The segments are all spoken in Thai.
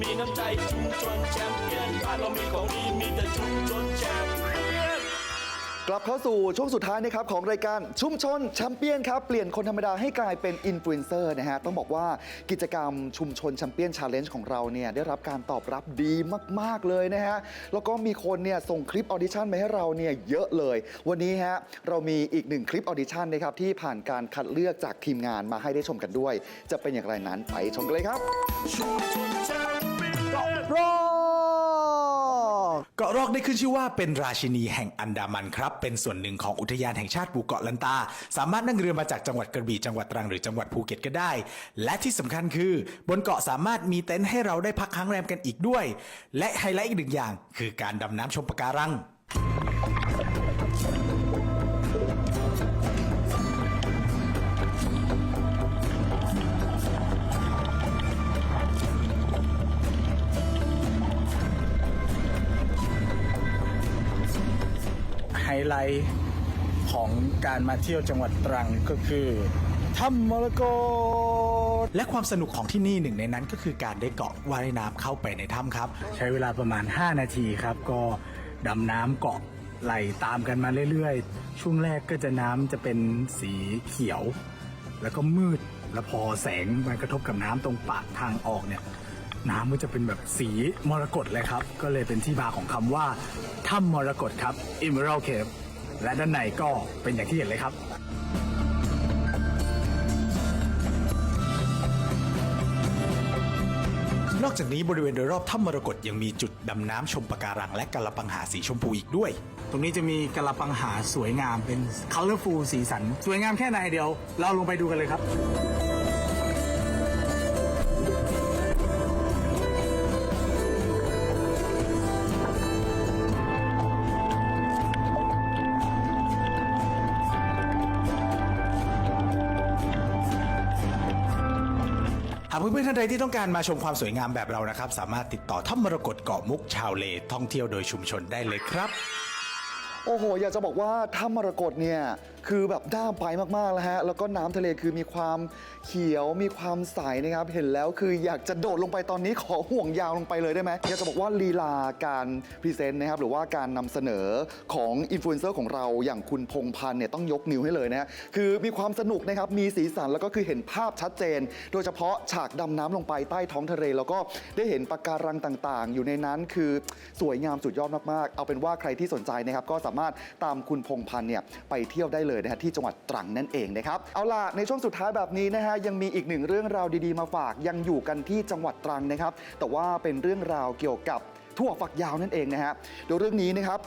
มีน้ำใจชุมชนแชมเปี้ยนบ้านเรามีของดีมีแต่ชุมชนแชมเปี้ยนกลับเข้าสู่ช่วงสุดท้ายนะครับของรายการชุมชนแชมเปี้ยนครับ เปลี่ยนคนธรรมดาให้กลายเป็นอินฟลูเอนเซอร์นะฮะ ต้องบอกว่ากิจกรรมชุมชนแชมเปี้ยนชาเลนจ์ของเราเนี่ยได้รับการตอบรับดีมาก ๆ เลยนะฮะ แล้วก็มีคนเนี่ยส่งคลิปออดิชั่นมาให้เราเนี่ยเยอะเลย วันนี้ฮะเรามีอีกหนึ่งคลิปออดิชั่นนะครับที่ผ่านการคัดเลือกจากทีมงานมาให้ได้ชมกันด้วย จะเป็นอย่างไรนั้นไปชมกันเลยครับชุมชนแช เกาะรอกได้ขึ้นชื่อว่าเป็นราชินีแห่งอันดามันครับ เป็นส่วนหนึ่งของอุทยานแห่งชาติหมู่เกาะลันตา สามารถนั่งเรือมาจากจังหวัดกระบี่จังหวัดตรังหรือจังหวัดภูเก็ตก็ได้ และที่สำคัญคือบนเกาะสามารถมีเต็นท์ให้เราได้พักค้างแรมกันอีกด้วย และไฮไลท์อีกหนึ่งอย่าง คือการดำน้ำชมปะการัง ไฮไลท์ของการมาเที่ยวจังหวัดตรังก็คือถ้ำมรกตและความสนุกของที่นี่หนึ่งในนั้นก็คือการได้เกาะว่ายน้ำเข้าไปในถ้ำครับ ใช้เวลาประมาณ 5 นาทีครับ ก็ดำน้ำเกาะไหลตามกันมาเรื่อยๆ ช่วงแรกก็จะน้ำจะเป็นสีเขียว แล้วก็มืดแล้วพอแสงมันกระทบกับน้ำตรงปากทางออกเนี่ย น้ำก็จะเป็นแบบสีมรกตเลยครับ ก็เลยเป็นที่มาของคำว่าถ้ำมรกตครับ Emerald Cave และด้านในก็เป็นอย่างที่เห็นเลยครับ นอกจากนี้บริเวณโดยรอบถ้ำมรกตยังมีจุดดำน้ำชมปะการังและกระปังหาสีชมพูอีกด้วย ตรงนี้จะมีกระปังหาสวยงามเป็น colorful สีสัน สวยงามแค่ไหนเดียว เราลงไปดูกันเลยครับ หากเพื่อนๆท่านใดที่ต้องการมาชมความสวยงามแบบเรานะครับ สามารถติดต่อถ้ำมรกตเกาะมุกชาวเลท่องเที่ยวโดยชุมชนได้เลยครับ โอ้โห อยากจะบอกว่าถ้ามรกตเนี่ยคือแบบน่าไปมากๆแล้วฮะ แล้วก็น้ำทะเลคือมีความเขียวมีความใสนะครับ เห็นแล้วคืออยากจะโดดลงไปตอนนี้ขอห่วงยาวลงไปเลยได้ไหมอยากจะบอกว่าลีลาการพรีเซนต์นะครับ หรือว่าการนำเสนอของอินฟลูเอนเซอร์ของเราอย่างคุณพงพันธ์เนี่ยต้องยกนิ้วให้เลยนะฮะคือมีความสนุกนะครับ มีสีสันแล้วก็คือเห็นภาพชัดเจน โดยเฉพาะฉากดำน้ำลงไปใต้ท้องทะเล แล้วก็ได้เห็นปะการังต่างๆ อยู่ในนั้นคือสวยงามสุดยอดมากๆ เอาเป็นว่าใครที่สนใจนะครับก็สามารถตามคุณพงพันธ์เนี่ยไปเที่ยวได้เลยเลยนะฮะที่จังหวัดตรังนั่นเองนะครับเอาล่ะในช่วงสุดท้ายแบบนี้นะฮะยังมีอีกหนึ่งเรื่องราวดีๆมาฝากยังอยู่กันที่จังหวัดตรังนะครับ แต่ว่าเป็นเรื่องราวเกี่ยวกับถั่วฝักยาวนั่นเองนะฮะโดยเรื่องนี้นะครับ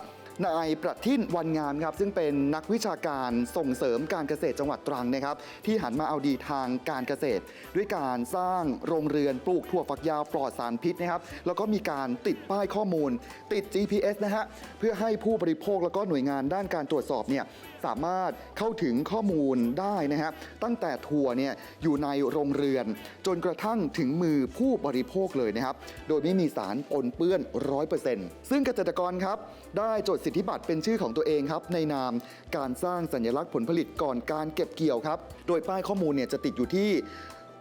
นายประทินวันงามครับซึ่งเป็นนักวิชาการส่งเสริมการเกษตรจังหวัดตรังนะครับ ที่หันมาเอาดีทางการเกษตร ด้วยการสร้างโรงเรือนปลูกถั่วฝักยาวปลอดสารพิษนะครับ แล้วก็มีการติดป้ายข้อมูล ติด GPS นะฮะเพื่อให้ผู้บริโภคแล้วก็หน่วยงานด้านการตรวจสอบเนี่ยสามารถเข้าถึงข้อมูลได้นะฮะตั้งแต่ถั่วเนี่ยอยู่ในโรงเรือน จนกระทั่งถึงมือผู้บริโภคเลยนะครับ โดยไม่มีสารปนเปื้อน 100%ซึ่งเกษตรกรครับได้จดสิทธิบัตรเป็นชื่อของตัวเองครับในนามการสร้างสัญลักษณ์ผลผลิตก่อนการเก็บเกี่ยวครับ โดยป้ายข้อมูลเนี่ยจะติดอยู่ที่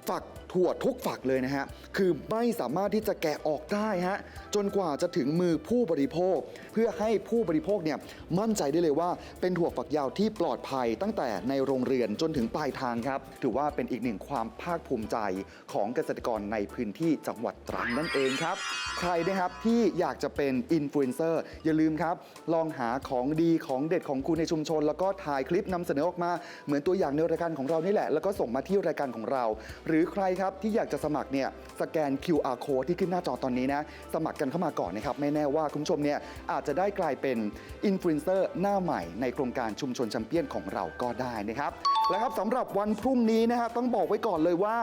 ฝัก ถั่วทุกฝักเลยนะฮะ คือไม่สามารถที่จะแกะออกได้ฮะ จนกว่าจะถึงมือผู้บริโภค เพื่อให้ผู้บริโภคเนี่ยมั่นใจได้เลยว่าเป็นถั่วฝักยาวที่ปลอดภัยตั้งแต่ในโรงเรือนจนถึงปลายทางครับ ถือว่าเป็นอีกหนึ่งความภาคภูมิใจของเกษตรกรในพื้นที่จังหวัดตรังนั่นเองครับ ใครนะครับที่อยากจะเป็นอินฟลูเอนเซอร์อย่าลืมครับ ลองหาของดีของเด็ดของคุณในชุมชน แล้วก็ถ่ายคลิปนำเสนอออกมาเหมือนตัวอย่างในรายการของเรานี่แหละ แล้วก็ส่งมาที่รายการของเรา หรือใครครับที่อยากจะสมัครเนี่ยสแกน QR code ที่ขึ้นหน้าจอตอนนี้นะสมัครกันเข้ามาก่อนนะครับไม่แน่ว่าคุณผู้ชมเนี่ยอาจจะได้กลายเป็นอินฟลูเอนเซอร์หน้าใหม่ในโครงการชุมชนแชมเปี้ยนของเราก็ได้นะครับและครับสำหรับวันพรุ่งนี้นะฮะต้องบอกไว้ก่อนเลยว่า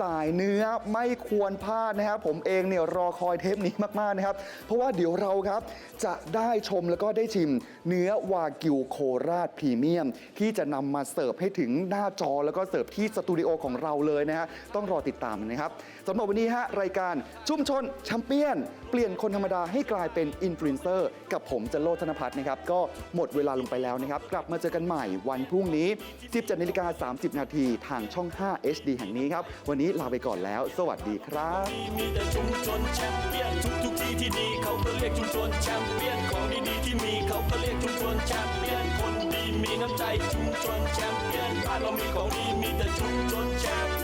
สายเนื้อไม่ควรพลาดนะครับ ผมเองเนี่ยรอคอยเทปนี้มากๆนะครับ เพราะว่าเดี๋ยวเราครับจะได้ชมแล้วก็ได้ชิมเนื้อวากิวโคราชพรีเมียม ที่จะนำมาเสิร์ฟให้ถึงหน้าจอแล้วก็เสิร์ฟที่สตูดิโอของเราเลยนะฮะต้องรอติดตามนะครับสำหรับวันนี้ฮะรายการชุมชนแชมเปี้ยน เปลี่ยนคนธรรมดาให้กลายเป็นอินฟลูเอนเซอร์กับผมจโลธนพัฒน์นะครับก็หมดเวลาลงไปแล้วนะครับกลับมาเจอกันใหม่วันพรุ่งนี้ 17นาฬิกา30 นาทีทางช่อง 5 HD แห่งนี้ครับวันนี้ลาไปก่อนแล้ว สวัสดีครับ มีแต่ชุมชนแชมเปี้ยนทุกทุกที่ที่ดีเขาก็เรียกชุมชนแชมเปี้ยนของดีๆที่มีเขาก็เรียกชุมชนแชมเปี้ยนคนดีมีน้ำใจชุมชนแชมเปี้ยนบ้านเรามีของดีมีแต่ชุมชนแชมเปี้ยน